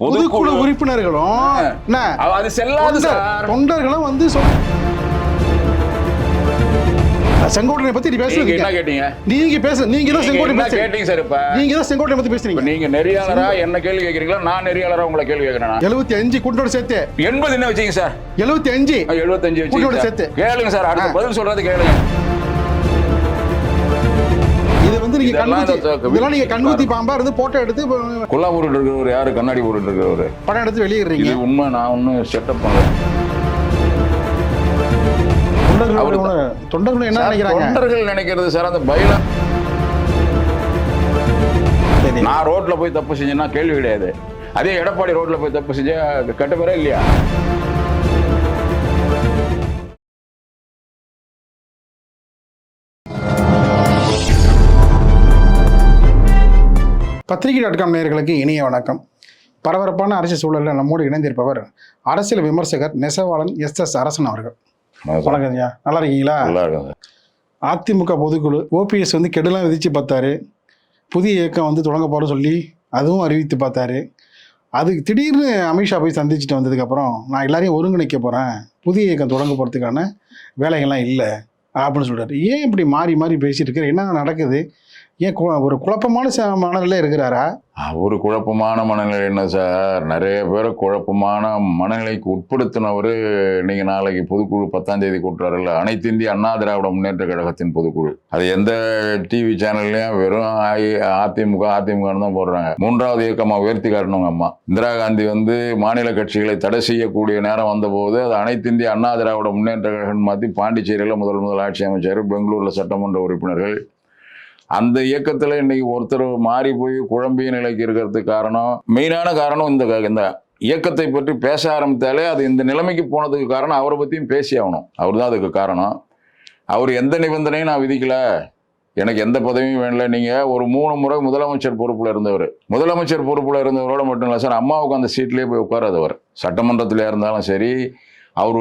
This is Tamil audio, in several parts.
பொதுக்குழு உறுப்பினர்களும் அது செல்லாது தொண்டர்களும் வந்து சொல் செங்கோட்டனை பத்தி நீ பேசுறீங்க என்ன கேட்டீங்க? நீங்க பேச நீங்க தான் செங்கோட்டை பேசுறீங்க. கேட்டீங்க சார் இப்ப? நீங்க தான் செங்கோட்டை பத்தி பேசுறீங்க. நீங்க நெறியாளரா என்ன கேள்வி கேக்குறீங்களா நான் நெறியாளரா உங்களை கேள்வி கேட்கிறேன் எழுபத்தி அஞ்சு கூட்டோட சேர்த்து. எண்பது என்ன வச்சீங்க சார்? எழுபத்தி அஞ்சு எழுபத்தஞ்சு கூட்டோட வச்சீங்க சேர்த்து. சார். கேளுங்க சார் அடுத்த. பதில் சொல்றது கேளுங்க. இது வந்து நீங்க கண்ணுத்தி இதெல்லாம் நீங்க கண்ணுத்தி பாம்பா இருந்து போட்டோ எடுத்து குல்லா போட்டுட்டு இருக்கிறவர் யாரு? கண்ணாடி போட்டுட்டு இருக்கிறவர் படம் எடுத்து வெளியிடுறீங்க. இது உண்மை நான் ஒன்னும் செட்டப் பண்ணல. தொண்டர்கள் என்ன நினைக்கிறாங்க? தொண்டர்கள் நினைக்கிறது சார் அந்த பயில. நான் ரோட்ல போய் தப்பு செஞ்சேன்னா கேள்வி கிடையாது. அதே எடப்பாடி ரோட்ல போய் தப்பு செஞ்சா கெட்ட பேரே இல்லையா? பத்திரிகை டாட் காம் நேயர்களுக்கு இனிய வணக்கம். பரபரப்பான அரசியல் சூழலில் நம்மோடு இணைந்திருப்பவர் அரசியல் விமர்சகர் நெசவாளன் எஸ் எஸ் அரசன் அவர்கள். வணக்கம். ஐயா. நல்லா இருக்கீங்களா. அதிமுக பொதுக்குழு ஓபிஎஸ் வந்து கெடுலாம் விதிச்சு பார்த்தாரு. புதிய இயக்கம் வந்து தொடங்க போகிற சொல்லி அதுவும் அறிவித்து பார்த்தாரு. அதுக்கு திடீர்னு அமித்ஷா போய் சந்திச்சுட்டு வந்ததுக்கப்புறம் நான் எல்லாரையும் ஒருங்கிணைக்க போகிறேன் புதிய இயக்கம் தொடங்க போகிறதுக்கான வேலைகள்லாம் இல்லை. அப்படின்னு சொல்றாரு. ஏன் இப்படி மாறி மாறி பேசிட்டு இருக்காரு? என்ன நடக்குது? ஏன் கு- ஒரு குழப்பமான மனநிலை இருக்கிறாரா? ஒரு குழப்பமான மனநிலை என்ன சார்? நிறைய பேர் குழப்பமான மனநிலைக்கு உட்படுத்தினவர் நீங்க நாளைக்கு பொதுக்குழு பத்தாம் தேதி கூட்டுறாருல்ல. அனைத்து இந்திய அண்ணா திராவிட முன்னேற்ற கழகத்தின் பொதுக்குழு. அது எந்த டிவி சேனல்லையும் வெறும் அதிமுக அதிமுக தான் போடுறாங்க. மூன்றாவது இயக்கமா உயர்த்தி காட்டணுங்க அம்மா. இந்திரா காந்தி வந்து மாநில கட்சிகளை தடை செய்யக்கூடிய நேரம் வந்தபோது அது அனைத்து இந்திய அண்ணா திராவிட முன்னேற்ற கழகம் மாற்றி பாண்டிச்சேரியில் முதல் முதல் ஆட்சி அமைச்சார். பெங்களூர்ல சட்டமன்ற உறுப்பினர்கள். அந்த இயக்கத்தில் இன்னைக்கு ஒருத்தர் மாறி போய் குழம்பிய நிலைக்கு இருக்கிறதுக்கு காரணம் மெயினான காரணம் இந்த இந்த இயக்கத்தை பற்றி பேச ஆரம்பித்தாலே அது இந்த நிலைமைக்கு போனதுக்கு காரணம் அவரை பற்றியும் பேசி ஆகணும். அவர் தான் அதுக்கு காரணம். அவர் எந்த நிபந்தனையும் நான் விதிக்கல. எனக்கு எந்த பதவியும் வேணல. நீங்கள் ஒரு மூணு முறை முதலமைச்சர் பொறுப்பில் இருந்தவர். முதலமைச்சர் பொறுப்பில் இருந்தவரோட மட்டும் இல்லை சார் அம்மாவுக்கு அந்த சீட்லேயே போய் உட்காராதவர். சட்டமன்றத்தில் இருந்தாலும் சரி அவர்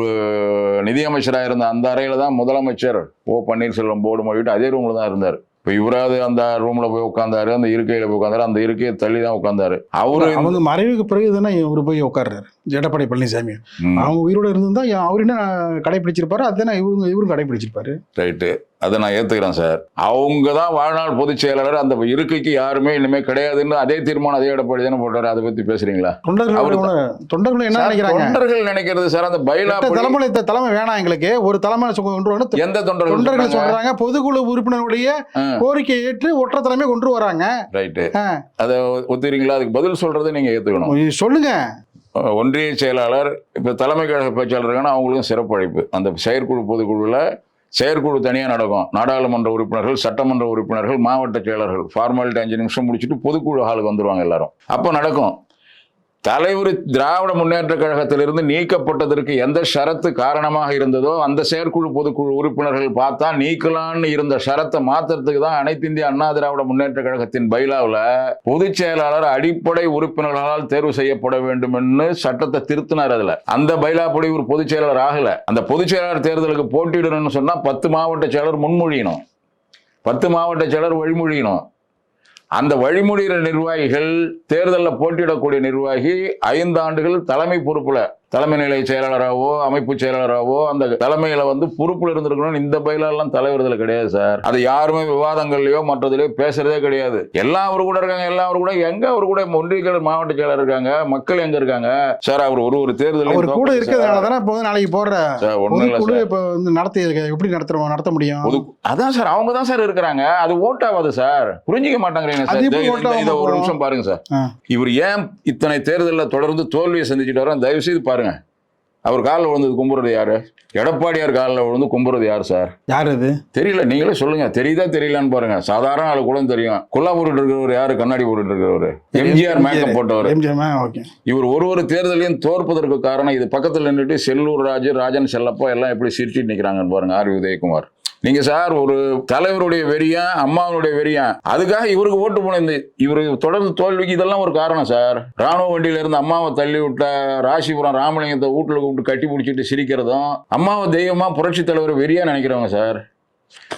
நிதியமைச்சராக இருந்த அந்த அறையில் தான் முதலமைச்சர் ஓ பன்னீர்செல்வம் போர்டு மொழிட்டு அதே ரூமில் தான் இருந்தார். இப்போ இவராவது அந்த ரூமில் போய் உட்காந்தாரு அந்த இருக்கையில் போய் உட்காந்தாரு அந்த இருக்கையை தள்ளி தான் உட்காந்தாரு அவரு அவங்க மறைவுக்கு பிறகு தானே இவர் போய் உட்கார்றாரு எடப்பாடி பழனிசாமி. அவங்க உயிரோட இருந்திருந்தா அவர் என்ன கடைபிடிச்சிருப்பாரு அதுதானே இவங்க இவரும் கடைபிடிச்சிருப்பாரு. ரைட்டு. அதை நான் ஏற்றுக்கிறேன் சார். அவங்க தான் வாழ்நாள் பொதுச் செயலாளர். அந்த இருக்கைக்கு யாருமே இனிமே கிடையாதுன்னு அதே தீர்மானம் அதே எடப்பாடி தானே போட்டாரு அதை பற்றி பேசுறீங்களா? தொண்டர்கள் என்ன நினைக்கிறாங்க? தொண்டர்கள் நினைக்கிறது சார் அந்த படி- தலைமுறை தலைமை வேணாம் எங்களுக்கு. ஒரு தலைமை கொண்டு வரணும். எந்த தொண்டர்கள் தொண்டர்கள் சொல்றாங்க? பொதுக்குழு உறுப்பினருடைய ஆ. கோரிக்கையை ஏற்று ஒற்றை தலைமை கொண்டு வராங்க. ரைட்டு. அதை ஒத்துக்கிறீங்களா? அதுக்கு பதில் சொல்றதை நீங்க ஏத்துக்கணும். சொல்லுங்க. ஒன்றிய செயலாளர் இப்போ தலைமை கழக பேச்சாளர் இருக்காங்கன்னா அவங்களுக்கும் சிறப்பு அழைப்பு. அந்த செயற்குழு பொதுக்குழுவில் செயற்குழு தனியாக நடக்கும். நாடாளுமன்ற உறுப்பினர்கள் சட்டமன்ற உறுப்பினர்கள் மாவட்ட செயலர்கள் ஃபார்மாலிட்டி அஞ்சு நிமிஷம் முடிச்சுட்டு பொதுக்குழு ஹாலுக்கு வந்துடுவாங்க எல்லாரும். அப்போ நடக்கும். தலைவர் திராவிட முன்னேற்ற கழகத்திலிருந்து நீக்கப்பட்டதற்கு எந்த ஷரத்து காரணமாக இருந்ததோ அந்த செயற்குழு பொதுக்குழு உறுப்பினர்கள் பார்த்தா நீக்கலான்னு இருந்த ஷரத்தை மாத்துறதுக்கு தான் அனைத்து இந்திய அண்ணா திராவிட முன்னேற்ற கழகத்தின் பைலாவில் பொதுச் செயலாளர் அடிப்படை உறுப்பினர்களால் தேர்வு செய்யப்பட வேண்டும் என்று சட்டத்தை திருத்தினார் அதுல. அந்த பைலாப்படி ஒரு பொதுச் செயலாளர் ஆகல. அந்த பொதுச் செயலாளர் தேர்தலுக்கு போட்டியிடணும்னு சொன்னா பத்து மாவட்ட செயலர் முன்மொழியணும். பத்து மாவட்ட செயலர் வழிமொழியணும். அந்த வழிமொழிகிற நிர்வாகிகள் தேர்தலில் போட்டியிடக்கூடிய நிர்வாகி ஐந்து ஆண்டுகள் தலைமை பொறுப்பில் தலைமை நிலை செயலாளராகவோ அமைப்பு செயலாளராகவோ அந்த தலைமையில வந்து பொறுப்புல இருந்திருக்கணும் இந்த பயிலெல்லாம் தலைவர் இதுல கிடையாது சார். அது யாருமே விவாதங்கள்லயோ மற்றதுலயோ பேசுறதே கிடையாது. எல்லாம் அவர் கூட இருக்காங்க எல்லாம் அவர் கூட எங்க அவர் கூட ஒன்றிய மாவட்ட செயலர் இருக்காங்க மக்கள் எங்க இருக்காங்க? சார் அவர் ஒரு ஒரு அவர் கூட இருக்கிறதுனால தானே இப்போ நாளைக்கு போடுற சார் இப்போ வந்து நடத்தி எப்படி நடத்துறோம் நடத்த முடியும்? அதான் சார் அவங்க தான் சார் இருக்கிறாங்க. அது ஓட் ஆகாது சார். புரிஞ்சிக்க மாட்டாங்கிறீங்க சார். இதை- ஒரு? நிமிஷம் பாருங்க சார். இவர் ஏன் இத்தனை தேர்தலில் தொடர்ந்து தோல்வியை சந்திச்சுட்டு வரோம் தயவு செய்து பாருங்க. அவர் காலில் விழுந்தது கும்புறது யாரு? எடப்பாடியார் காலில் விழுந்து கும்புறது யார் சார்? யார் அது தெரியல நீங்களே சொல்லுங்க. தெரியுதா தெரியலான்னு பாருங்க. சாதாரண ஆளு கூட தெரியும். குல்லா போட்டுட்டு இருக்கிறவர் யாரு? கண்ணாடி போட்டுட்டு இருக்கிறவர். எம்ஜிஆர் மேக்கப் போட்டவர். இவர் ஒரு ஒரு தேர்தலையும் தோற்பதற்கு காரணம் இது. பக்கத்தில் நின்றுட்டு செல்லூர் ராஜு ராஜன் செல்லப்பா எல்லாம் எப்படி சிரிச்சிட்டு நிற்கிறாங்கன்னு பாருங்க. ஆர். உதயகுமார் நீங்க சார் ஒரு தலைவருடைய வெறியா அம்மாவுடைய வெறியா? அதுக்காக இவருக்கு ஓட்டு போன இவரு தொடர்ந்து தோல்விக்கு இதெல்லாம் ஒரு காரணம் சார். ராணுவ வண்டியில இருந்து அம்மாவை தள்ளி விட்ட ராசிபுரம் ராமலிங்கத்தை வீட்டுல கூப்பிட்டு கட்டி பிடிச்சிட்டு சிரிக்கிறதும் அம்மாவை தெய்வமா புரட்சி தலைவர் வெறியா நினைக்கிறவங்க சார்.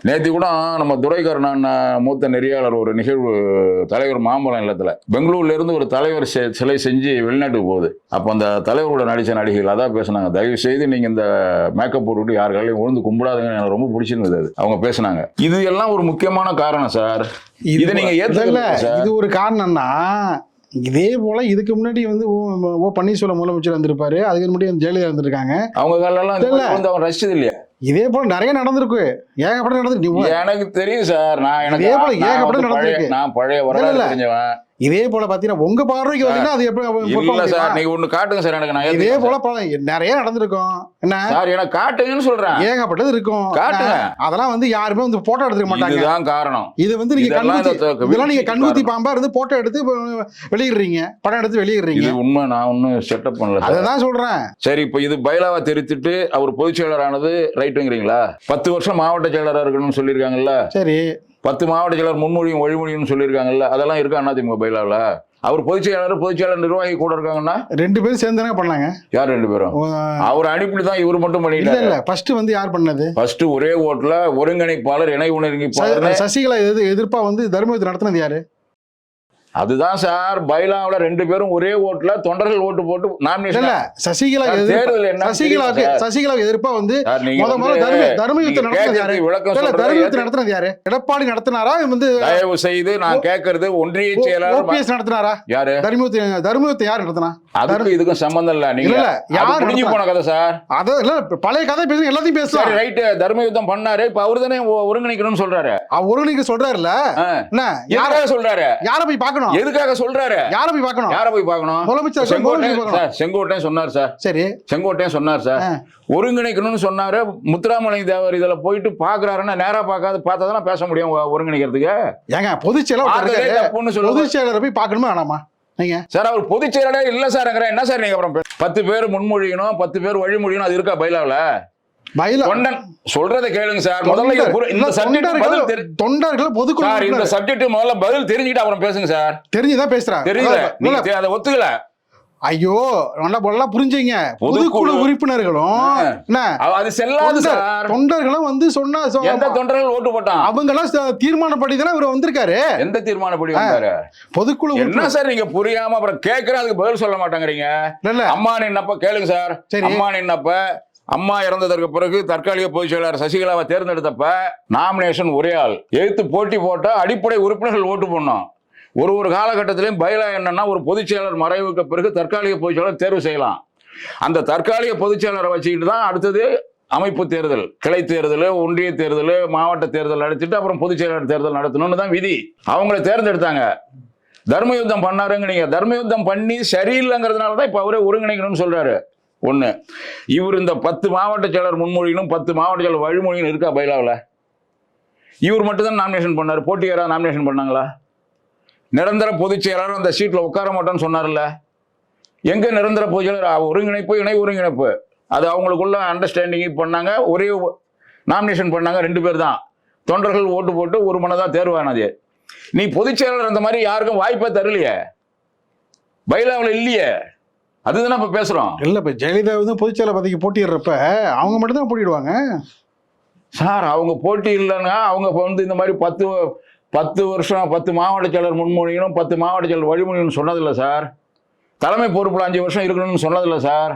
நேற்று கூட நம்ம துரைகருணான் மூத்த நெறியாளர் ஒரு நிகழ்வு தலைவர் மாம்பழம் இல்லத்தில். பெங்களூர்ல இருந்து ஒரு தலைவர் சிலை செஞ்சு வெளிநாட்டுக்கு போகுது. அப்போ அந்த தலைவரோட நடித்த நடிகைகள் அதான் பேசுனாங்க. தயவு செய்து நீங்கள் இந்த மேக்கப் போட்டுவிட்டு யார் காலையும் உழுந்து கும்பிடாதுங்கன்னு எனக்கு ரொம்ப பிடிச்சிருந்தது அது. அவங்க பேசுனாங்க. இது எல்லாம் ஒரு முக்கியமான காரணம் சார். இதை நீங்க சார். இது ஒரு காரணம்னா இதே போல இதுக்கு முன்னாடி வந்து ஓ பன்னீர்செல்வம் முதலமைச்சர் வந்திருப்பாரு. அதுக்கு முன்னாடி ஜெயலலிதா இருந்திருக்காங்க அவங்க காலெல்லாம் ரசிச்சது இல்லையா? இதே போல நிறைய நடந்திருக்கு ஏகப்பட்ட நடந்திருக்கு எனக்கு தெரியும் சார் நான் எனக்கு இதே போல ஏகப்பட்ட நடந்திருக்கு. நான் பழைய வரலாறு. தெரிஞ்சவன் இதே போல பாத்தீங்கன்னா உங்க பார்வைக்கு வரலன்னா அது எப்படி சார்? நீங்க ஒண்ணு காட்டுங்க சார் எனக்கு நான் இதே போல நிறைய நடந்திருக்கும். என்ன? சார். எனக்கு காட்டுங்கன்னு சொல்றேன். ஏகப்பட்டது இருக்கும். காட்டுங்க. அதெல்லாம் வந்து யாருமே வந்து போட்டோ எடுத்துக்க மாட்டாங்க. இதுதான் காரணம். இது வந்து நீங்க இதெல்லாம் நீங்க கண்குத்தி. பாம்பா இருந்து போட்டோ எடுத்து வெளியிடுறீங்க. படம் எடுத்து வெளியிடுறீங்க. இது உண்மை நான் ஒன்னும் செட்டப் பண்ணல சார். அததான் சொல்றேன். சரி இப்போ இது பைலாவா தெரிவித்துட்டு அவர் பொதுச் செயலரானது ரைட்டுங்கிறீங்களா பத்து வருஷம் மாவட்ட செயலரா இருக்கணும்னு சொல்லியிருக்காங்கல்ல. சரி. பத்து மாவட்ட செயலர் முன்மொழியும் வழிமொழியும் சொல்லியிருக்காங்கல்ல அதெல்லாம் இருக்கா அதிமுக பைலாவில் அவர் பொதுச் செயலாளர் பொதுச் செயலர் நிர்வாகி கூட இருக்காங்கன்னா ரெண்டு பேரும் சேர்ந்து தானே பண்ணாங்க? யார் ரெண்டு பேரும்? அவர் அனுப்பி தான் இவர் மட்டும் பண்ணிட்டாரு. இல்ல ஃபர்ஸ்ட் வந்து யார் பண்ணது? ஃபர்ஸ்ட் ஒரே ஓட்டுல ஒருங்கிணைப்பாளர் இணை ஒருங்கிணைப்பாளர் சசிகலா எது எதிர்ப்பா வந்து தர்மபுரத்தை நடத்தினது யாரு? அதுதான் சார் பைலாவுல ரெண்டு பேரும் ஒரே ஓட்டுல தொண்டர்கள் ஓட்டு போட்டு நாமினேஷன் இல்ல சசிகலா தேர்தல் என்ன சசிகலாவுக்கு சசிகலாவுக்கு எதிர்ப்பா வந்து தர்மயுத்தம் நடத்தினது விளக்கம் தர்மயுத்தம் நடத்தினது யாரு? எடப்பாடி நடத்தினாரா? வந்து தயவு செய்து நான் கேட்கறது ஒன்றிய செயலாளர் நடத்தினாரா? யாரு? தர்மயுத்தம் தர்மயுத்தம் யார் நடத்தினா? அதுக்கும் இதுக்கும் சம்பந்தம் இல்ல. நீங்க இல்ல, யார் முடிஞ்சு? போன கதை சார். அத இல்ல பழைய கதை பேசுங்க எல்லாத்தையும் பேசலாம். ரைட் தர்ம யுத்தம் பண்ணாரு இப்ப அவரு தானே ஒருங்கிணைக்கணும்னு சொல்றாரு. அவர் ஒருங்கிணைக்க சொல்றாருல்ல? ஆ. என்ன யார எதுக்காக சொல்றாரு? யார போய் பார்க்கணும்? எதுக்காக சொல்றாரு? யார போய் பார்க்கணும்? யார போய் பார்க்கணும்? முதலமைச்சர் செங்கோட்டையன் செங்கோட்டையன் சொன்னார் சார். சரி. செங்கோட்டையன் சொன்னார் சார். ஒருங்கிணைக்கணும்னு சொன்னாரு. முத்துராமலிங்க தேவர் இதுல போயிட்டு பாக்குறாருன்னா நேரா பார்க்காது பார்த்தா பேச முடியும் ஒருங்கிணைக்கிறதுக்கு? ஏங்க பொதுச் செயலர் ஒருத்தர் பார்த்ததே இருக்காரு. தப்புன்னு சொல்லுவாங்க பொதுச் செயலரை போய் பார்க்கணுமா வேணாமா? சார் அவர் பொதுச் செயலாளர் இல்ல சார்ங்கிற என்ன சார் நீங்க அப்புறம் பத்து பேர் முன்மொழியணும் பத்து பேர் வழிமொழியணும் அது இருக்கா பைலாவுல? சொல்றதை கேளுங்க சார். முதல்ல இந்த சப்ஜெக்ட் பதில் தொண்டர்கள் பொதுக்குழு சார் இந்த சப்ஜெக்ட் முதல்ல பதில் தெரிஞ்சுக்கிட்டு அப்புறம் பேசுங்க சார். தெரிஞ்சுதான் பேசுறாங்க. தெரியல. அதை ஒத்துக்கல. ஐயோ நல்லா நல்லா புரிஞ்சுங்க. பொதுக்குழு. உறுப்பினர்களும் அது செல்லாது சார். தொண்டர்களும் வந்து சொன்னா எந்த தொண்டர்கள் ஓட்டு போட்டான்? அவங்க எல்லாம் தீர்மானப்படி தானே இவர் வந்திருக்காரு. எந்த தீர்மானப்படி வந்தாரு? பொதுக்குழு என்ன சார் நீங்க புரியாம அப்புறம் கேக்குற அதுக்கு பதில் சொல்ல மாட்டேங்கிறீங்க? அம்மா நின்னப்ப கேளுங்க சார். சரி. அம்மா நின்னப்ப அம்மா இறந்ததற்கு பிறகு தற்காலிக பொதுச் செயலாளர் சசிகலாவை தேர்ந்தெடுத்தப்ப நாமினேஷன் ஒரே ஆள். எதிர்த்து போட்டி போட்ட அடிப்படை உறுப்பினர்கள் ஓட்டு போடணும். ஒரு ஒரு காலகட்டத்திலையும் பயிலா என்னன்னா ஒரு பொதுச்செயலர் மறைவுக்கு பிறகு தற்காலிக பொதுச்செயலர் தேர்வு செய்யலாம். அந்த தற்காலிக பொதுச்செயலரை வச்சுக்கிட்டு தான் அடுத்தது அமைப்பு தேர்தல் கிளை தேர்தல் ஒன்றிய தேர்தல் மாவட்ட தேர்தல் நடத்திட்டு அப்புறம் பொதுச்செயலாளர் தேர்தல் நடத்தணும்னு தான் விதி. அவங்கள தேர்ந்தெடுத்தாங்க. தர்மயுத்தம் பண்ணாருங்க நீங்க தர்மயுத்தம் பண்ணி சரியில்லைங்கிறதுனால தான் இப்போ அவரே ஒருங்கிணைக்கணும்னு சொல்கிறாரு ஒன்று இவர் இந்த பத்து மாவட்ட செயலர் முன்மொழியிலும் பத்து மாவட்ட செயலர் வழிமொழியும் இருக்கா பைலாவில்? இவர் மட்டும்தான் நாமினேஷன் பண்ணார். போட்டியாரா நாமினேஷன் பண்ணாங்களா? நிரந்தர பொதுச் செயலாளர் அந்த சீட்ல உட்கார மாட்டோம்னு சொன்னார்ல. எங்க நிரந்தர பொதுச் செயலர் அஹ், ஒருங்கிணைப்பு இணை ஒருங்கிணைப்பு. அது அவங்களுக்குள்ள அண்டர்ஸ்டாண்டிங் பண்ணாங்க. ஒரே நாமினேஷன் பண்ணாங்க. ரெண்டு பேர் தான். தொண்டர்கள் ஓட்டு போட்டு ஒரு மனதாக தேர்வானது நீ பொதுச் செயலாளர் அந்த மாதிரி யாருக்கும் வாய்ப்பே தரலையே. பைலாவில் இல்லையே. அதுதானே இப்ப பேசுறோம். இல்ல இப்ப ஜெயலலிதா வந்து பொதுச் செயலர் பதவிக்கு போட்டியிடுறப்ப அவங்க மட்டும் தான் போட்டிடுவாங்க சார் அவங்க போட்டி இல்லைன்னா அவங்க வந்து இந்த மாதிரி பத்து பத்து வருஷம் பத்து மாவட்ட செயலர் முன்மொழியணும் பத்து மாவட்ட செயலர் வழிமொழியும் சொன்னதில்லை சார். தலைமை பொறுப்பில் அஞ்சு வருஷம் இருக்கணும்னு சொன்னதில்லை சார்.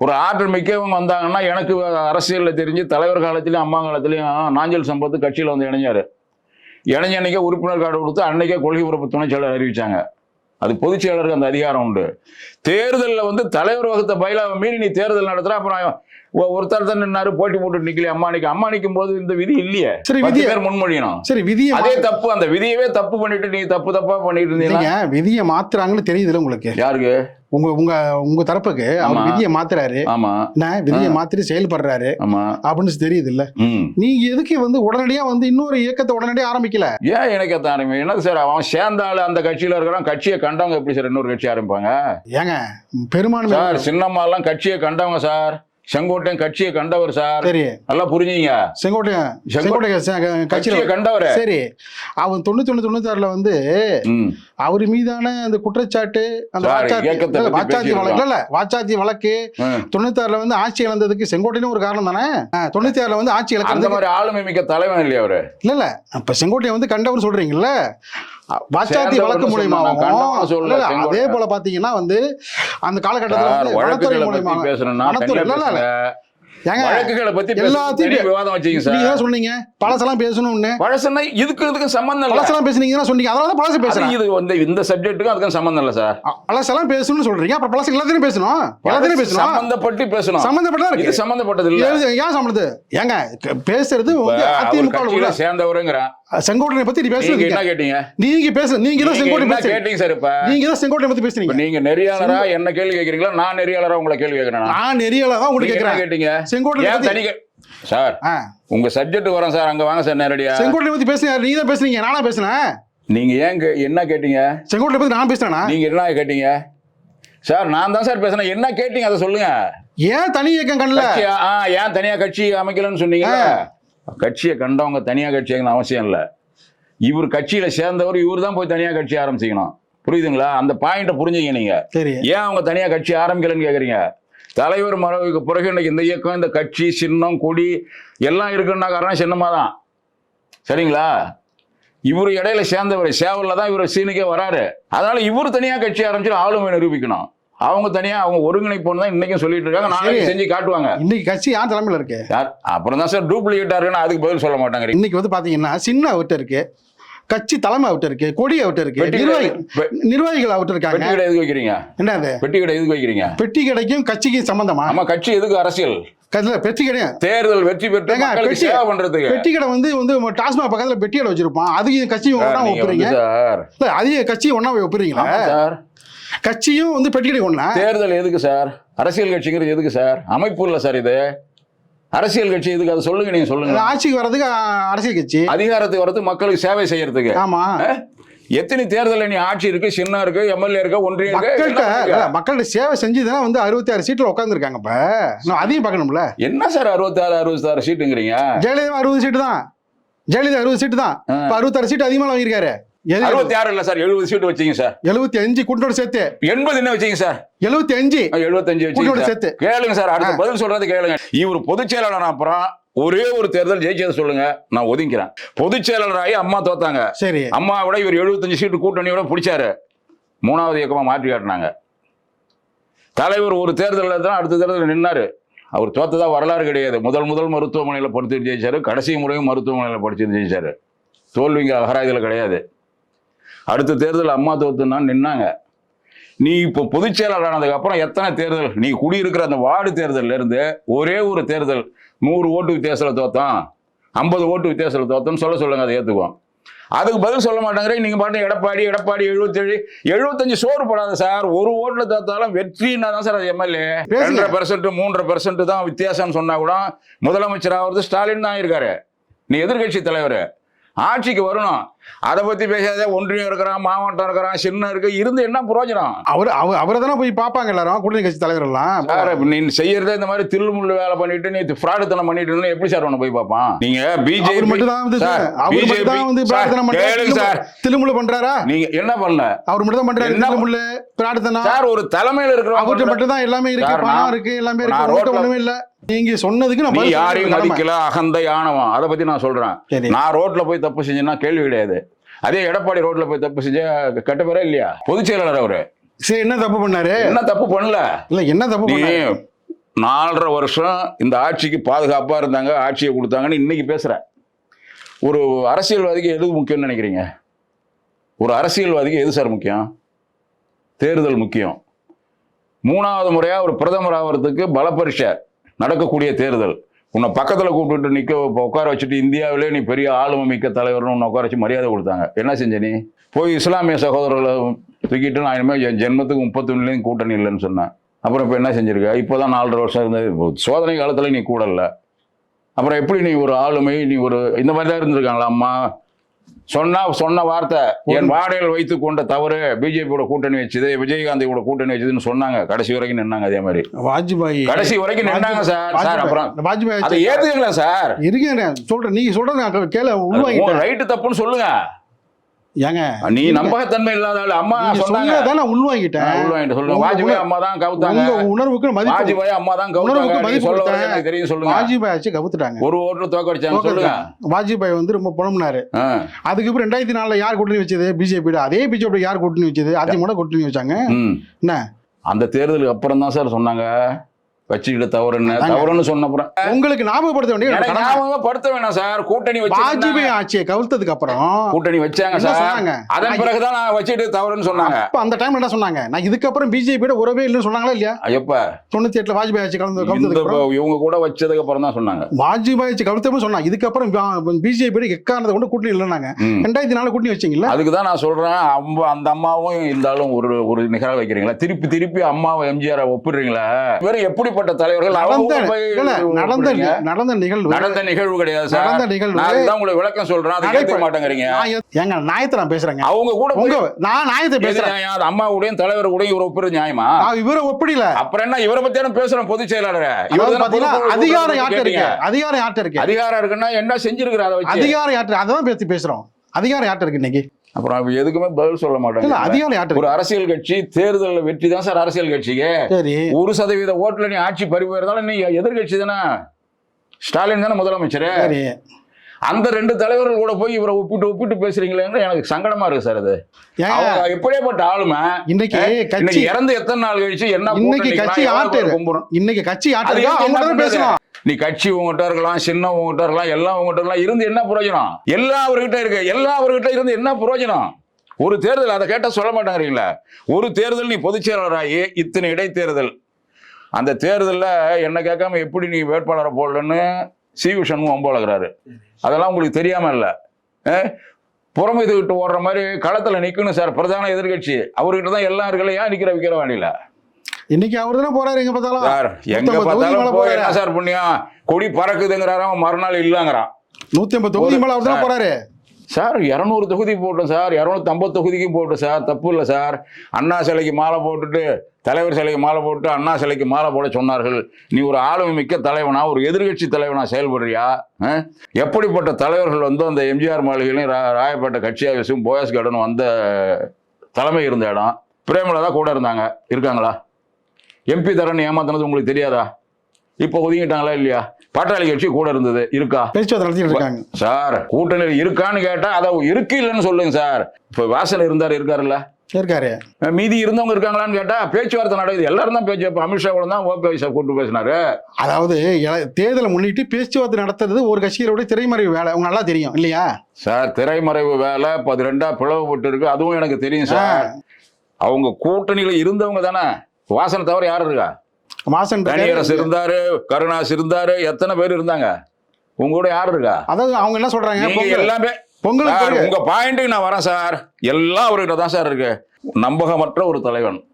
ஒரு ஆற்றல் மிக்கவங்க வந்தாங்கன்னா எனக்கு அரசியலில் தெரிஞ்சு தலைவர் காலத்திலையும் அம்மா காலத்திலையும் நாஞ்சல் சம்பத்து கட்சியில் வந்து இணைஞ்சார். இணைஞ்ச அன்னைக்கே உறுப்பினர் கார்டு கொடுத்து அன்னைக்கே கொள்கை பொறுப்பு துணைச் செயலர் அறிவித்தாங்க அது பொதுச் செயலருக்கு அந்த அதிகாரம் உண்டு. தேர்தலில் வந்து தலைவர் வகுத்த பயிலாவை மீறி நீ தேர்தல் நடத்துகிற அப்புறம் ஒருத்தர் தான் நின்னாரு போட்டி போட்டு நிக்கலையே அம்மா நிக்க அம்மா நிக்கும் போது இந்த விதி இல்லையே. சரி விதியை பேர் முன்மொழியணும். சரி விதியை அதே தப்பு அந்த விதியவே தப்பு பண்ணிட்டு நீ தப்பு தப்பா பண்ணிட்டு இருந்தீங்கன்னா நீங்க விதியை மாத்துறாங்கன்னு தெரியுதுல உங்களுக்கு. யாருக்கு? உங்க உங்க உங்க தரப்புக்கு. அவர். விதியை மாத்துறாரு. ஆமா. விதியை மாத்திட்டு செயல்படுறாரு. ஆமா. அப்படின்னு தெரியுது இல்ல நீங்க எதுக்கு வந்து உடனடியா வந்து இன்னொரு இயக்கத்தை உடனடியா ஆரம்பிக்கல? ஏன் இணைக்கத்த ஆரம்பி? என்ன சார் அவன் சேர்ந்தாள் அந்த கட்சியில இருக்கிறான் கட்சியை கண்டவங்க எப்படி சார் இன்னொரு கட்சி ஆரம்பிப்பாங்க? ஏங்க பெரும்பான்மை சார் சின்னம்மாலாம் கட்சியை கண்டவங்க சார். செங்கோட்டையன் கட்சியை கண்டவர் சார். சரி. நல்லா புரிஞ்சுங்க. செங்கோட்டையன் செங்கோ- செங்கோட்டையன் கட்சியை கண்டவர். சரி. அவன் தொண்ணூத்தி ஒண்ணு தொண்ணூத்தாறுல வந்து ம். அவர் மீதான அந்த குற்றச்சாட்டு அந்த வாச்சாத்தி வழக்கு. இல்ல வாச்சாத்தி வழக்கு ம். தொண்ணூத்தாறுல வந்து ஆட்சி இழந்ததுக்கு செங்கோட்டையும் ஒரு காரணம் தானே? தொண்ணூத்தி ஆறுல வந்து ஆட்சி இழக்கிறது மாதிரி ஆளுமை மிக்க தலைவன் இல்லையா அவரு? இல்ல இல்ல. அப்ப செங்கோட்டையை வந்து கண்டவர் சொல்றீங்கல்ல? வாச்சாத்தி வழக்கு மூலியமாகவும் அதே. போல பாத்தீங்கன்னா வந்து அந்த காலகட்டத்துல பத்தி மூலியமாக பேசணும்னா ஏங்க வழக்குகளை பத்தி எல்லாத்தையும் விவாதம் வச்சீங்க நீங்க சார். தான் சொன்னீங்க. பழசெல்லாம் பேசணும்னு. பழசுன்னா இதுக்கு இதுக்கு சம்பந்தம் இல்ல. பழசெல்லாம் பேசுனீங்கன்னா சொன்னீங்க. அதனால தான் பழசு பேசுறேன். இது வந்து இந்த சப்ஜெக்ட்டுக்கும் அதுக்கும் சம்பந்தம் இல்ல சார். பழசெல்லாம் பேசணும்னு சொல்றீங்க. அப்புறம் பழசு எல்லாத்தையும் பேசணும். எல்லாத்தையும் பேசணும். சம்பந்தப்பட்டு பேசணும். சம்பந்தப்பட்டதா இருக்கு. சம்பந்தப்பட்டது இல்ல. ஏன் சம்பந்தது ஏங்க பேசுறது அதிமுக சேர்ந்தவருங்கிறான். செங்கோட்டனை பத்தி நீ பேசுறீங்க என்ன கேட்டீங்க? நீங்க பேச நீங்க தான் செங்கோட்டை பேசுறீங்க கேட்டீங்க சார் இப்ப? நீங்க தான் செங்கோட்டை பத்தி பேசுறீங்க நீங்க நெறியாளரா என்ன கேள்வி கேக்குறீங்களா நான் நெறியாளரா உங்களை கேள்வி கேட்கிறேன் நான் நெறியால தான் உங்களுக்கு கேக்குறேன். கேட்டீங்க? செங்கோட்டை பத்தி தனி சார் உங்க சப்ஜெக்ட் வரேன் சார் அங்க வாங்க சார் நேரடியா. செங்கோட்டை பத்தி பேசுறீங்க நீங்க தான் பேசுறீங்க நானா பேசுனேன். நீங்க ஏன் என்ன கேட்டீங்க? செங்கோட்டை பத்தி நான் பேசுறேனா நீங்க என்ன கேட்டீங்க? சார் நான் தான் சார் பேசுனேன். என்ன கேட்டீங்க? அதை சொல்லுங்க. ஏன் தனி இயக்கம் கண்ணல? ஏன் தனியா கட்சி அமைக்கலன்னு சொன்னீங்க? கட்சியை கண்டவங்க தனியா கட்சி அமைக்கணும் அவசியம் இல்லை. இவர் கட்சியில சேர்ந்தவர் இவர் தான் போய் தனியா கட்சி ஆரம்பிச்சிக்கணும். புரியுதுங்களா? அந்த பாயிண்ட்டை புரிஞ்சுங்க நீங்க. சரி. ஏன் அவங்க தனியா கட்சி ஆரம்பிக்கலன்னு கேக்குறீங்க? தலைவர் மறைவுக்கு பிறகு இன்னைக்கு இந்த இயக்கம் இந்த கட்சி சின்னம் கொடி எல்லாம் இருக்குன்னா காரணம் சின்னமா தான். சரிங்களா? இவர் இடையில சேர்ந்தவர் சேவல்ல தான் இவர் சீனுக்கே வராரு. அதனால இவர் தனியா கட்சி ஆரம்பிச்சு ஆளுமை நிரூபிக்கணும். அவங்க தனியா அவங்க ஒருங்கிணைப்புன்னு தான் இன்னைக்கும் சொல்லிட்டு இருக்காங்க. நாளைக்கு. செஞ்சு காட்டுவாங்க. இன்னைக்கு கட்சி யார் தலைமையில இருக்கு? யார்? அப்புறம் தான் சார் டூப்ளிகேட்டா இருக்குன்னு அதுக்கு பதில் சொல்ல மாட்டாங்க இன்னைக்கு வந்து பாத்தீங்கன்னா சின்ன அவர்கிட்ட இருக்கு. கட்சி தலைமை அவர்கிட்ட இருக்கு. கொடி அவர்கிட்ட இருக்கு. பெட்டி நிர்வாகிகள் அவர்கிட்ட பெட்டி இருக்காங்க கடை எதுக்கு வைக்கிறீங்க? என்ன அது பெட்டி கடை எதுக்கு வைக்கிறீங்க? பெட்டி கடைக்கும் கட்சிக்கும் சம்பந்தமா? ஆமா கட்சி எதுக்கு அரசியல்? பெட்டி கடை தேர்தல் வெற்றி பெற்று பெட்டி- சேவை பண்றதுக்கு. பெட்டி கடை வந்து வந்து டாஸ்மாக் பக்கத்துல பெட்டி கடை வச்சிருப்பான் அதுக்கு ஒண்ணா நீங்க ஒப்புறீங்க. சார். இல்ல அதையும் கட்சியும் ஒண்ணா ஒப்புறீங்களா? சார். கட்சியும் வந்து பெட்டி கடை ஒண்ணா தேர்தல் எதுக்கு சார்? அரசியல் கட்சிங்கிறது எதுக்கு சார்? அமைப்பு இல்ல சார் இது. அரசியல் கட்சி எதுக்கு? அதை சொல்லுங்க நீங்க சொல்லுங்க. ஆட்சிக்கு வர்றதுக்கு அரசியல் கட்சி. அதிகாரத்துக்கு வரது மக்களுக்கு சேவை செய்யறதுக்கு. ஆமா. எத்தனை தேர்தல் நீ ஆட்சி இருக்கு? சின்னம் இருக்கு எம்எல்ஏ இருக்கு இருக்கு மக்கள்கிட்ட சேவை செஞ்சுதானே வந்து அறுபத்தி ஆறு சீட்ல உட்காந்துருக்காங்க இப்ப அதையும் பார்க்கணும்ல. என்ன சார் அறுபத்தாறு அறுபத்தாறு சீட்டுங்கிறீங்க? ஜெயலலிதா அறுபது சீட்டு தான் ஜெயலலிதா அறுபது சீட்டு தான். இப்ப அறுபத்தாறு சீட்டு அதிகமா வாங்கியிருக்காரு. அறுபத்தி ஆறு இல்ல சார் எழுபது சீட்டு வச்சீங்க சார். எழுபத்தி அஞ்சு கூட்டோட சேர்த்து. எண்பது என்ன வச்சீங்க சார்? எழுபத்தி அஞ்சு எழுபத்தஞ்சு கூட்டோட வச்சீங்க சார். சேர்த்து. கேளுங்க சார் அடுத்த பதில் சொல்றது கேளுங்க. இவர் பொதுச் செயலாளர் அப்புறம் ஒரே ஒரு தேர்தல் ஜெயிச்சதை சொல்லுங்க நான் ஒதுங்கிறேன். பொதுச் செயலாளராகி அம்மா தோத்தாங்க. சரி. அம்மா விட இவர் 75 சீட்டு கூட்டணியோட பிடிச்சாரு. மூணாவது இயக்கமா மாற்றி காட்டினாங்க. தலைவர் ஒரு தேர்தலில் தான் அடுத்த தேர்தலில் நின்னாரு. அவர் தோத்ததா வரலாறு கிடையாது. முதல் முதல் மருத்துவமனையில் படுத்து ஜெயிச்சாரு. கடைசி முறையும் மருத்துவமனையில் படிச்சு ஜெயிச்சாரு. தோல்விங்க அகராதியில் கிடையாது. அடுத்த தேர்தல் அம்மா தோத்துனா நின்னாங்க. நீ இப்போ பொதுச் செயலாளர் ஆனதுக்கு அப்புறம் எத்தனை தேர்தல்? நீ குடியிருக்கிற அந்த வார்டு தேர்தல்ல இருந்து ஒரே ஒரு தேர்தல் நூறு ஓட்டு வித்தியாசத்தில் தோத்தான். ஐம்பது ஓட்டு வித்தியாசத்தில் தோத்தோன்னு சொல்ல சொல்லுங்க அதை ஏற்றுக்குவோம் அதுக்கு பதில் சொல்ல மாட்டாங்க நீங்க பாட்டு எடப்பாடி எடப்பாடி எழுபத்தேழு எழுபத்தஞ்சு சோறு போடாத சார். ஒரு ஓட்டுல தோத்தாலும் வெற்றின்னா தான் சார் அது எம்எல்ஏ. ரெண்டரை பெர்சன்ட் மூன்றரை பெர்சன்ட் தான் வித்தியாசம்னு சொன்னா கூட முதலமைச்சர் ஆகிறது ஸ்டாலின் தான் இருக்காரு நீ எதிர்க்கட்சி தலைவர். ஆட்சிக்கு வரணும். அதை பத்தி பேசாத ஒன்றியம் இருக்கிறான் மாவட்டம் இருக்கிறான் சின்ன இருக்கு இருந்து என்ன பிரயோஜனம் அவர் அவர் அவரை தானே போய் பார்ப்பாங்க எல்லாரும் கூட்டணி கட்சி தலைவர் எல்லாம் நீ செய்யறதே இந்த மாதிரி தில்லுமுள்ளு வேலை பண்ணிட்டு நீ ஃப்ராடுத்தனம் பண்ணிட்டு இருந்தா எப்படி சார் உன்னை போய் பார்ப்பான்? நீங்க பிஜேபி மட்டும் தான் வந்து சார், அவர் மட்டும் தான் வந்து பிரார்த்தனை கேளுங்க சார். பண்றாரு திருமுள்ள பண்றாரா? நீங்க என்ன பண்ணல? அவர் மட்டும் தான் பண்றாரு திருமுள்ள பிரார்த்தனை சார் ஒரு தலைமையில அவர்கிட்ட இருக்கிறவங்க மட்டும் தான் எல்லாமே இருக்கு பணம் இருக்கு எல்லாமே இருக்கு. ஒண்ணுமே இல்ல. நீங்க சொன்னதுக்கு நான் யாரையும். மதிக்கல அகந்தை ஆணவம் அதை பத்தி நான் சொல்றேன். நான் ரோட்ல போய் தப்பு செஞ்சேன்னா கேள்வி கிடையாது. அதே எடப்பாடி ரோட்ல போய் தப்பு செஞ்சா கெட்ட பேரா இல்லையா? பொதுச் செயலாளர் அவரு. சரி என்ன தப்பு பண்ணாரு? என்ன தப்பு பண்ணல? இல்ல என்ன தப்பு பண்ணாரு? நாலரை வருஷம் இந்த ஆட்சிக்கு பாதுகாப்பா இருந்தாங்க ஆட்சியை கொடுத்தாங்கன்னு இன்னைக்கு பேசுற. ஒரு அரசியல்வாதிக்கு எது முக்கியம்னு நினைக்கிறீங்க? ஒரு அரசியல்வாதிக்கு எது சார் முக்கியம்? தேர்தல் முக்கியம். மூணாவது முறையா ஒரு பிரதமர் ஆகிறதுக்கு பலப்பரிசை. நடக்கக்கூடிய தேர்தல். உன்னை பக்கத்தில் கூப்பிட்டுட்டு நிற்க உட்கார வச்சுட்டு இந்தியாவிலே நீ பெரிய ஆளுமை மிக்க தலைவர்னு உன்னை உட்கார வச்சு மரியாதை கொடுத்தாங்க. என்ன செஞ்ச நீ? போய் இஸ்லாமிய சகோதரர்களை தூக்கிட்டு நான் இனிமேல் என் ஜென்மத்துக்கு முப்பத்தொன்னுலேயும் கூட்டணி இல்லைன்னு சொன்னேன். அப்புறம் இப்போ என்ன செஞ்சிருக்க? இப்போ தான் நாலரை வருஷம் இருந்தது இப்போ சோதனை காலத்தில் நீ கூடல அப்புறம் எப்படி நீ ஒரு ஆளுமை நீ ஒரு இந்த மாதிரி தான் இருந்திருக்காங்களா அம்மா? சொன்னா சொன்ன வார்த்தை. என் வாடையில் வைத்து கொண்ட தவறு பிஜேபியோட கூட்டணி வச்சது விஜயகாந்தியோட கூட்டணி வச்சதுன்னு சொன்னாங்க. கடைசி வரைக்கும் நின்னாங்க அதே மாதிரி. வாஜ்பாய் கடைசி வரைக்கும் நின்னாங்க சார். சார் அப்புறம் வாஜ்பாய் அதை சார். இருக்கேன் சொல்றேன். நீங்க சொல்றது கேள ரைட்டு தப்புன்னு சொல்லுங்க. ஏங்க நீ நம்பகத்தன்மை இல்லாத ஆளு. அம்மா சொன்னாங்க. சொன்னதான் நான் உள்வாங்கிட்டேன். உள்வாங்கிட்டு சொல்லுங்க. வாஜ்பாய் அம்மா தான் கவுத்தாங்க. உங்க உணர்வுக்கு மதிப்பு வாஜ்பாய் அம்மா தான் உணர்வுக்கு கவுத்தாங்க மதிப்பு சொல்ல. எனக்கு தெரியும் சொல்லுங்க. வாஜ்பாய் ஆச்சு கவுத்துட்டாங்க. ஒரு ஓட்டுல தோக்கடிச்சாங்க சொல்லுங்க. வாஜ்பாய் வந்து ரொம்ப புலம்புனாரு. அதுக்கப்புறம் ரெண்டாயிரத்தி நாலுல யார் கூட்டணி வச்சது? பிஜேபி அதே பிஜேபி யார் கூட்டணி வச்சது? அதிமுக கூட்டணி வச்சாங்க. என்ன? அந்த தேர்தலுக்கு அப்புறம் தான் சார் சொன்னாங்க. வச்சுக்கிட்ட தவறு என்ன. தவறுன்னு சொன்ன அப்புறம். உங்களுக்கு ஞாபகப்படுத்த வேண்டிய எனக்கு கடமை. ஞாபகம் படுத்த வேணாம் சார். கூட்டணி வச்சு வாஜ்பாய் ஆட்சியை கவிழ்த்ததுக்கு அப்புறம் கூட்டணி வச்சாங்க சார். அதன் பிறகுதான் நான் வச்சுட்டு தவறுன்னு சொன்னாங்க. அப்ப அந்த டைம்ல என்ன சொன்னாங்க? நான் இதுக்கப்புறம் பிஜேபியோட உறவே இல்லைன்னு சொன்னாங்களா இல்லையா? எப்ப தொண்ணூத்தி எட்டுல வாஜ்பாய் ஆட்சி கலந்து கவிழ்த்ததுக்கு இவங்க கூட வச்சதுக்கு அப்புறம் தான் சொன்னாங்க. வாஜ்பாய் ஆட்சி கவிழ்த்தப்ப சொன்னாங்க. இதுக்கப்புறம் பிஜேபி எக்காரணத்தை கொண்டு கூட்டணி இல்லைனாங்க. ரெண்டாயிரத்தி நாலு கூட்டணி வச்சீங்கல்ல? அதுக்கு தான் நான் சொல்றேன். அந்த அம்மாவும் இந்த ஆளும் ஒரு ஒரு நிகழ்வு வைக்கிறீங்களா? திருப்பி திருப்பி அம்மாவை எம்ஜிஆர் ஒப்பிடுறீங்களா? வேற எப்படிப்பட்ட தலைவர்கள் நடந்த நடந்த நிகழ்வு. நடந்த நிகழ்வு கிடையாது நடந்த நிகழ்வு. நான் உங்களுக்கு விளக்கம் சொல்றேன். அதை கேட்க மாட்டேங்கிறீங்க. ஏங்க நாயத்தை நான் பேசுறேங்க. அவங்க கூட உங்க நான் நாயத்தை எது பேசுறேன். நியாயம்? அது அம்மாவுடையும் தலைவருடையும் இவர் ஒப்பிடுறது நியாயமா? நான் இவரை ஒப்பிடல. அப்புறம் என்ன இவரை பத்தி தானே பேசுறோம் பொதுச் செயலாளர்? அதிகாரம் யார்ட்ட இருக்கு. அதிகாரம் யார்ட்ட இருக்கு? அதிகாரம் இருக்குன்னா என்ன செஞ்சிருக்கிற அதை வச்சு? அதிகாரம் யார்ட்ட அதான் பேசி பேசுறோம். அதிகாரம் யார்ட்ட இருக்கு இன்னைக்கு? அப்புறம் அவ எதுக்குமே பதில் சொல்ல மாட்டாங்க. அதிகாரம் ஒரு அரசியல் கட்சி தேர்தலில் வெற்றி தான் சார் அரசியல் கட்சிக்கு. ஒரு சதவீத ஓட்டுல நீ ஆட்சி பறி போயிருந்தாலும் நீ எதிர்கட்சி தானே? ஸ்டாலின் தானே முதலமைச்சர். சரி. அந்த ரெண்டு தலைவர்கள் கூட போய் இவரை ஒப்பிட்டு ஒப்பிட்டு பேசுறீங்களேன்னு எனக்கு சங்கடமா இருக்கு சார் அது. எப்படியாப்பட்ட ஆளுமை இன்னைக்கு கட்சி இறந்து எத்தனை நாள் கழிச்சு என்ன இன்னைக்கு கட்சி ஆட்டு? இன்னைக்கு கட்சி கூட பேசணும். நீ கட்சி உங்ககிட்ட இருக்கலாம் சின்ன உங்ககிட்ட இருக்கலாம் எல்லாம் உங்ககிட்ட இருக்கலாம் இருந்து என்ன பிரயோஜனம் எல்லாம் அவர்கிட்ட இருக்கு. எல்லாம் அவர்கிட்ட இருந்து என்ன பிரயோஜனம் ஒரு தேர்தல் அதை கேட்டால் சொல்ல மாட்டேங்கிறீங்களா? ஒரு தேர்தல் நீ பொதுச்செயலாளராகி இத்தனை இடைத்தேர்தல். அந்த தேர்தலில் என்ன கேட்காம எப்படி நீ வேட்பாளரை போடலன்னு சி. வி. சண்முகம் அதெல்லாம் உங்களுக்கு தெரியாமல் இல்லை. புறமைத்து விட்டு ஓடுற மாதிரி களத்தில் நிற்கணும் சார். பிரதான எதிர்க்கட்சி அவர்கிட்ட தான் எல்லாம் இருக்கல ஏன் நிற்கிற வைக்கிற இன்னைக்கு அவர் தானே போறாரு எங்க பார்த்தாலும்? சார் எங்க பார்த்தாலும் போய். என்ன சார் புண்ணியம். கொடி பறக்குதுங்கிறாராம் மறுநாள் இல்லைங்கிறான். நூத்தி ஐம்பது தொகுதி மேல அவர் தானே போறாரு? சார் இரநூறு தொகுதி போட்டோம் சார். இரநூத்தி ஐம்பது தொகுதிக்கும் போட்டோம் சார். தப்பு இல்லை சார். அண்ணா சிலைக்கு மாலை போட்டுட்டு தலைவர் சிலைக்கு மாலை போட்டு அண்ணா சிலைக்கு மாலை போட சொன்னார்கள். நீ ஒரு ஆளுமை மிக்க தலைவனா ஒரு எதிர்க்கட்சி தலைவனா செயல்படுறியா? எப்படிப்பட்ட தலைவர்கள் வந்து அந்த எம்ஜிஆர் மாளிகையிலும் ராயப்பேட்டை கட்சி ஆஃபீஸும் போயஸ் கார்டன் வந்த தலைமை இருந்த இடம்? பிரேமலதா கூட இருந்தாங்க. இருக்காங்களா? எம்பி தரன் ஏமாத்தினது உங்களுக்கு தெரியாதா? இப்போ ஒதுங்கிட்டாங்களா இல்லையா? பாட்டாளி கட்சி கூட இருந்தது இருக்கா? பேச்சுவார்த்தை இருக்காங்க. சார் கூட்டணி இருக்கான்னு கேட்டா அதை இருக்கு இல்லைன்னு சொல்லுங்க சார். இப்போ வாசல் இருந்தார் இருக்காருல்ல? இருக்காரு. மீதி இருந்தவங்க இருக்காங்களான்னு கேட்டா பேச்சுவார்த்தை நடக்குது. எல்லாரும் தான் பேச்சு அமித்ஷா கூட தான் ஓபிஎஸ் கூட்டு பேசினாரு. அதாவது தேர்தலை முன்னிட்டு பேச்சுவார்த்தை நடத்துறது ஒரு கட்சியரோட திரைமறைவு வேலை. உங்களுக்கு நல்லா தெரியும் இல்லையா? சார் திரைமறைவு வேலை இப்போ அது ரெண்டா பிளவுபட்டு இருக்கு. அதுவும் எனக்கு தெரியும் சார். அவங்க கூட்டணியில இருந்தவங்க தானே. வாசனை தவிர யார் இருக்கா? மாசன் தனியரசு இருந்தாரு கருணாஸ் இருந்தாரு எத்தனை பேர் இருந்தாங்க? உங்க கூட யார் இருக்கா? அதாவது அவங்க என்ன சொல்றாங்க? பொங்கல். எல்லாமே பிறகு- உங்க பாயிண்ட்டுக்கு நான் வரேன் சார். எல்லாம் அவர்கிட்ட தான் சார் இருக்கு. நம்பகமற்ற ஒரு தலைவன்.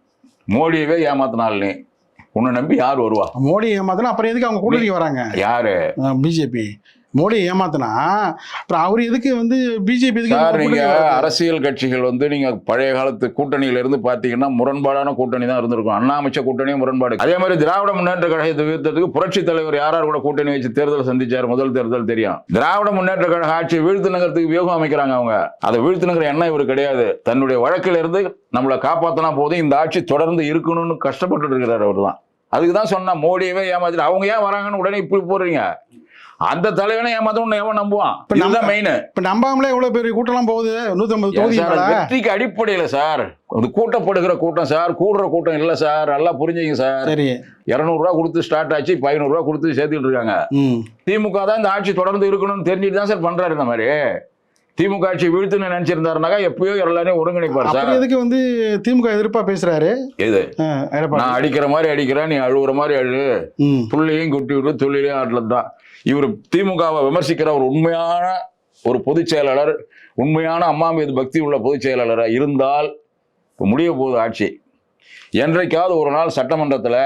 மோடியவே ஏமாத்தினாள் நீ. உன்னை நம்பி யார் வருவா? மோடி ஏமாத்தினா அப்புறம் எதுக்கு அவங்க கூட்டணிக்கு வராங்க? யாரு? பிஜேபி. மோடி ஏமாத்தினா? அப்புறம் அவர் எதுக்கு வந்து பிஜேபி சார் நீங்க? அரசியல் கட்சிகள் வந்து நீங்க பழைய காலத்து கூட்டணியில இருந்து பாத்தீங்கன்னா முரண்பாடான கூட்டணி தான் இருந்திருக்கும். அண்ணா அமைச்ச கூட்டணியும் முரண்பாடு. அதே மாதிரி திராவிட முன்னேற்ற கழகத்தை வீழ்த்ததுக்கு புரட்சி தலைவர் யார் யார் கூட கூட்டணி வச்சு தேர்தல் சந்திச்சார்? முதல் தேர்தல் தெரியும். திராவிட முன்னேற்ற கழக ஆட்சி வீழ்த்துனங்கிறதுக்கு வியூகம் அமைக்கிறாங்க அவங்க. அதை வீழ்த்துனுங்கிற எண்ணம் இவர் கிடையாது. தன்னுடைய வழக்கில இருந்து நம்மளை காப்பாத்தினா போதும். இந்த ஆட்சி தொடர்ந்து இருக்கணும்னு கஷ்டப்பட்டு இருக்கிறார் அவர் தான் அதுக்கு தான் சொன்னா மோடியவே ஏமாத்திட்டு அவங்க ஏன் வராங்கன்னு உடனே இப்படி போடுறீங்க? அந்த தலைவனை ஏமாத்தணும்னு எவன் நம்புவான்? இதுதான் மெயின் இப்ப நம்பாமலே எவ்வளவு பெரிய கூட்டம்லாம் போகுது. நூத்தி ஐம்பது தொகுதி வெற்றிக்கு அடிப்படையில சார். அது கூட்டப்படுகிற கூட்டம் சார். கூடுற கூட்டம் இல்ல சார். நல்லா புரிஞ்சுங்க சார். சரி. இருநூறுவா கொடுத்து ஸ்டார்ட் ஆச்சு. இப்ப ஐநூறுரூவா கொடுத்து சேர்த்துட்டு இருக்காங்க. திமுக தான் இந்த ஆட்சி தொடர்ந்து இருக்கணும்னு தெரிஞ்சுட்டு தான் சார் பண்றாரு இந்த மாதிரி. திமுக ஆட்சி வீழ்த்துன்னு நினைச்சிருந்தாருனாக்கா எப்பயோ எல்லாரையும் ஒருங்கிணைப்பார் சார். எதுக்கு வந்து திமுக எதிர்ப்பா பேசுறாரு? எது? நான் அடிக்கிற மாதிரி அடிக்கிறேன் நீ அழுகுற மாதிரி அழு. புள்ளையும் குட்டி விட்டு தொழிலையும் ஆட்டல தான். இவர் திமுகவை விமர்சிக்கிற ஒரு உண்மையான ஒரு பொதுச் செயலாளர் உண்மையான அம்மா மீது பக்தி உள்ள பொதுச் செயலாளராக இருந்தால் இப்போ முடிய போகுது ஆட்சி. என்றைக்காவது ஒரு நாள் சட்டமன்றத்தில்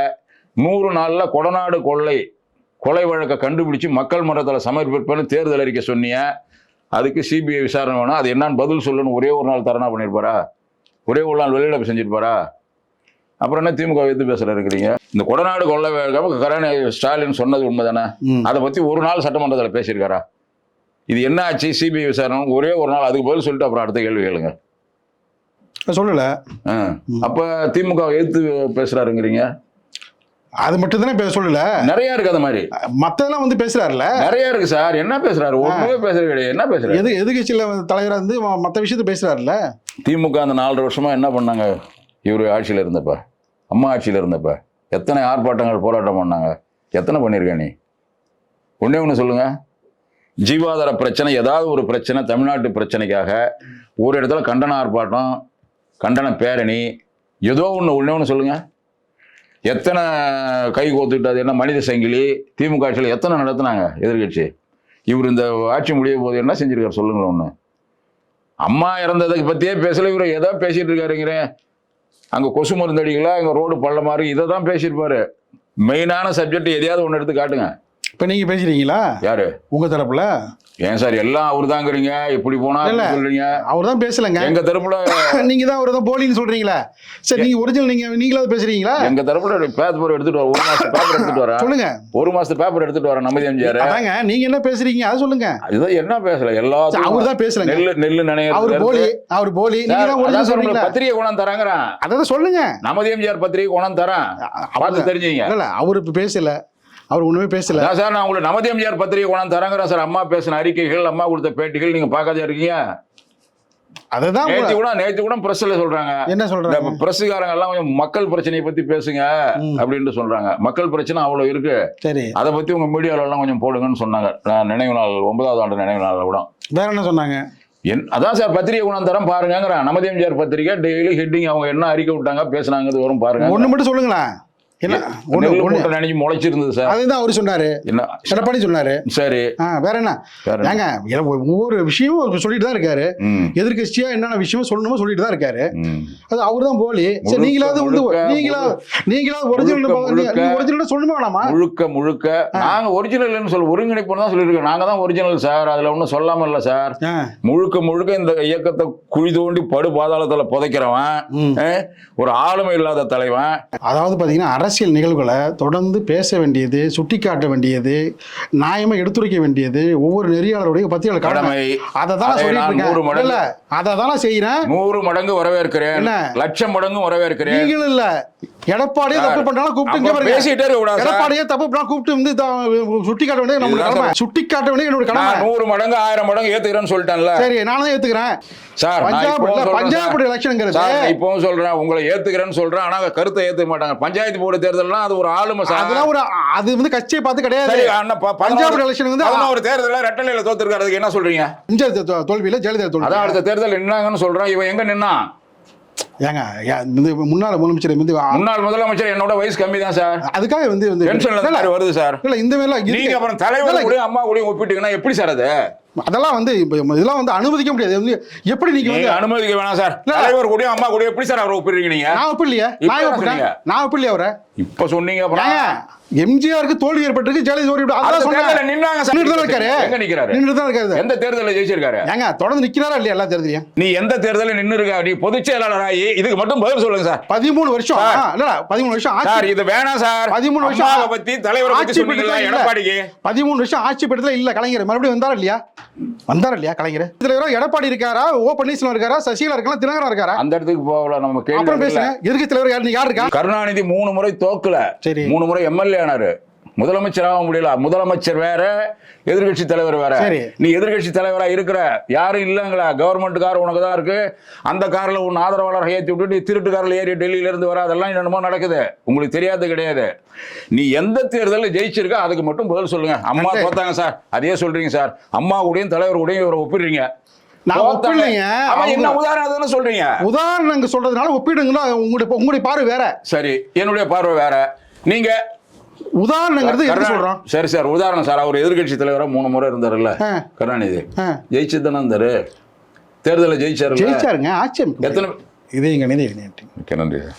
நூறு நாளில் கொடநாடு கொள்ளை கொலை வழக்கை கண்டுபிடிச்சு மக்கள் மன்றத்தில் சமர்ப்பிப்பேன்னு தேர்தல் அறிக்கை சொன்னீங்க அதுக்கு சிபிஐ விசாரணை வேணும் அது என்னன்னு பதில் சொல்லணும்னு ஒரே ஒரு நாள் தரணா பண்ணியிருப்பாரா ஒரே ஒரு நாள் வெளியிட செஞ்சிருப்பாரா? அப்புறம் என்ன திமுக எதிர்த்து பேசுற இருக்கிறீங்க? இந்த கொடநாடு கொள்ளை வழக்கம் கருணை ஸ்டாலின் சொன்னது உண்மைதானே? ம். அதை பத்தி ஒரு நாள் சட்டமன்றத்தில் பேசியிருக்காரா? இது என்ன ஆச்சு? சிபிஐ விசாரணை. ஒரே ஒரு நாள் அதுக்கு பதில் சொல்லிட்டு அப்புறம் அடுத்த கேள்வி கேளுங்க. சொல்லல. ஆ. அப்ப திமுக எதிர்த்து பேசுறாருங்கிறீங்க? அது மட்டும் தானே இப்ப சொல்லல? நிறைய இருக்கு அந்த மாதிரி. மத்ததெல்லாம் வந்து பேசுறாருல நிறைய இருக்கு சார். என்ன பேசுறாரு? ஒண்ணுமே பேசுறது கிடையாது என்ன பேசுறாரு? எது எதிர்கட்சியில தலைவரா இருந்து மத்த விஷயத்த பேசுறாருல திமுக அந்த நாலரை வருஷமா என்ன பண்ணாங்க? இவர் ஆட்சியில் இருந்தப்ப அம்மா ஆட்சியில் இருந்தப்ப எத்தனை ஆர்ப்பாட்டங்கள் போராட்டம் பண்ணாங்க? எத்தனை பண்ணியிருக்க நீ? ஒண்ணே ஒன்று சொல்லுங்க. ஜீவாதார பிரச்சனை ஏதாவது ஒரு பிரச்சனை தமிழ்நாட்டு பிரச்சனைக்காக ஒரு இடத்துல கண்டன ஆர்ப்பாட்டம் கண்டன பேரணி ஏதோ ஒன்று ஒண்ணே ஒன்று சொல்லுங்க. எத்தனை கை கோத்துக்கிட்டு அது என்ன மனித சங்கிலி? திமுக ஆட்சியில் எத்தனை நடத்துனாங்க எதிர்கட்சி? இவர் இந்த ஆட்சி முடிய போது என்ன செஞ்சிருக்காரு? சொல்லுங்களேன் ஒன்று அம்மா இறந்ததை பற்றியே பேசல. இவர் எதோ பேசிகிட்டு இருக்காருங்கிறேன் அங்கே கொசு மருந்து அடிக்கல அங்கே ரோடு பள்ளமா இருக்கு இதை தான் பேசியிருப்பாரு. மெயினான சப்ஜெக்ட் எதையாவது ஒன்று எடுத்து காட்டுங்க. இப்ப நீங்க பேசுறீங்களா? யாரு? உங்க தரப்புல? ஏன் சார் எல்லாம் அவர் தாங்கிறீங்க இப்படி போனா சொல்றீங்க. அவர் தான் பேசலங்க. எங்க தரப்புல நீங்க தான் அவர் தான் போலின்னு சொல்றீங்களா. சரி நீங்க ஒரிஜினல் நீங்க நீங்களாவது பேசுறீங்களா? எங்க தரப்புல பேப்பர் எடுத்துட்டு வர ஒரு மாசத்து பேப்பர் எடுத்துட்டு வரேன் சொல்லுங்க. ஒரு மாசத்து பேப்பர் எடுத்துட்டு வரேன் நமதி எம்ஜிஆர். அதாங்க நீங்க என்ன பேசுறீங்க? அதை சொல்லுங்க. இதுதான் என்ன பேசல அவர் எல்லாத்துக்கும் தான் பேசலங்க. நெல்லு நெல்லு அவர் நினைவு போலி அவர் போலி. நீங்க தான் ஒரிஜினல் சொல்றீங்களா? பத்திரிகை கொண்டாந்து தராங்கிறான். அதான் சொல்லுங்க. நமதி எம்ஜிஆர் பத்திரிகை கொண்டாந்து தரேன். பார்த்து தெரிஞ்சுங்க இல்ல அவர் பேசல. அவர் ஒண்ணுமே பேசல. சார் நான் உங்களுக்கு நமதி எம்ஜிஆர் பத்திரிகை கொண்டாந்து தரேங்கிறேன் சார். அம்மா பேசின அறிக்கைகள் அம்மா கொடுத்த பேட்டிகள் நீங்க பார்க்காதே இருக்கீங்க? அததான் நேற்று கூட நேற்று கூட பிரஸ்ல சொல்றாங்க. என்ன சொல்றாங்க? பிரஸ்காரங்க எல்லாம் கொஞ்சம் மக்கள் பிரச்சனையை பத்தி பேசுங்க ம். அப்படின்ட்டு சொல்றாங்க. மக்கள் பிரச்சனை அவ்வளவு இருக்கு. சரி. அதை பத்தி உங்க மீடியால எல்லாம் கொஞ்சம் போடுங்கன்னு சொன்னாங்க. நான் நினைவு நாள் ஒன்பதாவது ஆண்டு நினைவு நாள்ல கூட. வேற என்ன சொன்னாங்க? என் அதான் சார் பத்திரிகை கொண்டாந்து தரேன் பாருங்கிறேன் நமதி எம்ஜிஆர் பத்திரிகை டெய்லி ஹெட்டிங் அவங்க என்ன அறிக்கை விட்டாங்க பேசுனாங்க வரும் பாருங்க. ஒண்ணு மட்டும் சொல்லுங்களேன். முளைச்சிருந்தது சார். அதுதான் அவர் சொன்னாரு. எடப்பாடி சொன்னாரு. சரி. வேற என்ன? ஏங்க ஒவ்வொரு விஷயமும் சொல்லிட்டு தான் இருக்காரு. எதிர்கட்சியா என்னென்ன விஷயமோ சொல்லணுமோ சொல்லிட்டு தான் இருக்காரு. அது அவர் தான் போலி. சரி முழுக்க, நீங்களாவது வந்து முழுக்க, முழுக்க, ஒரிஜினல் முழுக்க. ஒரிஜினல் சொல்லணுமா வேணாமா? முழுக்க முழுக்க. நாங்க ஒரிஜினல் சொல்ல ஒருங்கிணைப்பு தான் சொல்லியிருக்கோம். நாங்க தான் ஒரிஜினல் சார். அதுல ஒன்றும் சொல்லாம இல்ல சார். முழுக்க முழுக்க இந்த இயக்கத்தை குழி தோண்டி படு பாதாளத்துல புதைக்கிறவன் ஒரு ஆளுமை இல்லாத தலைவன். அதாவது பார்த்தீங்கன்னா அரசியல் நிகழ்வுகளை தொடர்ந்து பேச வேண்டியது சுட்டிக்காட்ட வேண்டியது நியாயமா எடுத்துரைக்க வேண்டியது ஒவ்வொரு நெறியாளருடைய பத்திரிகை கடமை. அதை தான் நூறு மடங்கு- அதை தான் செய்யறேன் நூறு மடங்கு வரவேற்கிறேன்? லட்சம் மடங்கு வரவேற்கிறேன். இல்ல. எடப்பாடியே தப்பு பண்றாலும் கூப்பிட்டு. பேசிட்டே இருக்க. எடப்பாடியே தப்பு பண்ணா கூப்பிட்டு வந்து சுட்டி காட்ட நம்மளுடைய இதுதான் கடமை. சுட்டி காட்ட வேண்டியது என்னோட கடமை. நூறு மடங்கு ஆயிரம் மடங்கு ஏத்துக்கிறேன்னு சொல்லிட்டேன்ல. சரி நானும் தான் ஏத்துக்கிறேன். சார் பஞ்சாப் பஞ்சாப். எலெக்ஷனுங்கிறது சார். இப்பவும் சொல்றேன். உங்களை ஏத்துக்கிறேன்னு சொல்றேன். ஆனா கருத்தை ஏத்துக்க மாட்டாங்க. பஞ்சாயத்து போர்டு தேர்தல்லாம் அது ஒரு ஆளுமை சார். அதெல்லாம் ஒரு அது வந்து கட்சியை பார்த்து கிடையாது. பஞ்சாப் எலெக்ஷன் வந்து பதினோரு தேர்தலில் ரெட்டலையில தோத்துருக்காரு. அதுக்கு என்ன சொல்றீங்க? எம்ஜிஆர் தோ- தோல்வியில ஜெயலலிதா தோல்வி. அதான் அடுத்த தேர்தல் நின்னாங்கன்னு சொல்றான். இவன் எங்க நின்னா ஏங்க இந்த முன்னாள் முதலமைச்சர் வந்து முன்னாள் முதலமைச்சர் என்னோட வயசு கம்மி தான் சார். அதுக்காக வந்து வந்து பென்ஷன்ல வருது சார். இல்ல இந்த மாதிரிலாம் நீங்க. அப்புறம் தலைவர் கூட அம்மா கூட ஒப்பிட்டீங்கன்னா எப்படி சார் அது? அதெல்லாம் வந்து இதெல்லாம் வந்து அனுமதிக்க முடியாது. வந்து எப்படி நீங்க வந்து அனுமதிக்க வேணாம் சார். தலைவர் கூட அம்மா கூட எப்படி சார் அவரை ஒப்பிடுறீங்க நீங்க? நான் ஒப்பிடலையே. நான் சொன்னீங்க? நான் ஒப்பிடலையே அவரை. இப்ப சொன்னீங்க அப்புறம். எம்ஜிஆருக்கு தோல்வி ஏற்பட்டிருக்கு ஜெயலலிதா தோல்வி அதான். தேர்தல்ல நின்னாங்க. நின்னுட்டு தான் இருக்காரு? எங்க நிக்கிறாரு? நின்னுட்டு தான் இருக்காரு? எந்த தேர்தலில் ஜெயிச்சிருக்காரு? ஏங்க தொடர்ந்து நிக்கிறாரா இல்லையா எல்லா தேர்தலையும்? நீ எந்த தேர்தலில் நின்னு இருக்க நீ பொதுச் செயலாளர் ஆகி இதுக்கு மட்டும் பதில் சொல்லுங்க சார். பதிமூணு வருஷம். இல்ல பதிமூணு வருஷம் சார் இது வேணாம் சார். பதிமூணு வருஷம் பத்தி தலைவரை ஆட்சி சொன்னீங்களா. எடப்பாடிக்கு. பதிமூணு வருஷம் ஆட்சி பெற்றதுல இல்ல கலைஞர். மறுபடியும் வந்தாரா இல்லையா? வந்தாரா இல்லையா கலைஞர்? தலைவரா எடப்பாடி இருக்காரா? ஓ பன்னீர்செல்வம் இருக்காரா? சசிகலா இருக்கலாம் தினகரா இருக்காரா? அந்த இடத்துக்கு போகல நம்ம கேள்வி அப்புறம். பேசுங்க. எதிர்க்கட்சி தலைவர் யாரு யார் இருக்கா? கருணாநிதி மூணு முறை தோக்கல. சரி. மூணு முறை எம்எல்ஏ ஆனாரு. முதலமைச்சராக முடியல. முதலமைச்சர் வேற எதிர்கட்சி தலைவர் வேற. நீ எதிர்கட்சி தலைவரா இருக்கிற யாரும் இல்லங்களா? கவர்மெண்ட் கார் உனக்கு தான் இருக்கு. அந்த கார்ல உன் ஆதரவாளர் ஏற்றி விட்டு நீ திருட்டு கார்ல ஏறி டெல்லியில இருந்து வர அதெல்லாம் என்னமோ நடக்குது. உங்களுக்கு தெரியாது கிடையாது. நீ எந்த தேர்தலில் ஜெயிச்சிருக்க அதுக்கு மட்டும் பதில் சொல்லுங்க. அம்மா நன்றி. தோத்தாங்க சார். அதே சொல்றீங்க சார். அம்மா கூடயும் தலைவர் கூடயும் இவரை ஒப்பிடுறீங்க. சொல்றீங்க? உதாரணங்க சொல்றதுனால ஒப்பிடுங்களா உங்களுடைய உங்களுடைய பார்வை வேற. சரி. என்னுடைய பார்வை வேற. நீங்க உதாரணங்கிறது கருணா- சொல்றோம்? சரி சார் உதாரணம் சார். அவர் எதிர்கட்சி தலைவரா மூணு முறை இருந்தாருல்ல. கருணாநிதி. ஜெயிச்சு தானே இருந்தாரு. தேர்தலில் ஜெயிச்சாரு ஜெயிச்சாருங்க ஆட்சி எத்தனை இதே நிதி ஓகே நன்றி சார்.